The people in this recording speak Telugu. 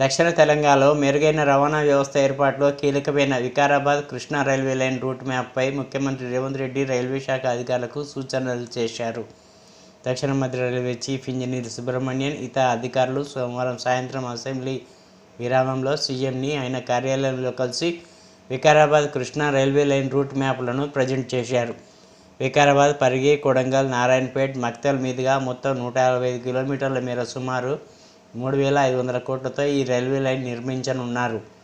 దక్షిణ తెలంగాణలో మెరుగైన రవాణా వ్యవస్థ ఏర్పాటులో కీలకమైన Vikarabad Krishna railway line route మ్యాప్పై ముఖ్యమంత్రి రేవంత్ రెడ్డి రైల్వే శాఖ అధికారులకు సూచనలు చేశారు. దక్షిణ మధ్య రైల్వే చీఫ్ ఇంజనీర్ సుబ్రహ్మణ్యన్ ఇతర అధికారులు సోమవారం సాయంత్రం అసెంబ్లీ విరామంలో సీఎంని ఆయన కార్యాలయంలో కలిసి Vikarabad Krishna railway line route మ్యాప్లను present చేశారు. వికారాబాద్ పరిగి కొడంగల్ నారాయణపేట్ మక్తల్ మీదుగా మొత్తం నూట యాభై ఐదు కిలోమీటర్ల మేర సుమారు మూడు వేల ఐదు వందల కోట్లతో ఈ రైల్వే లైన్ నిర్మించనున్నారు.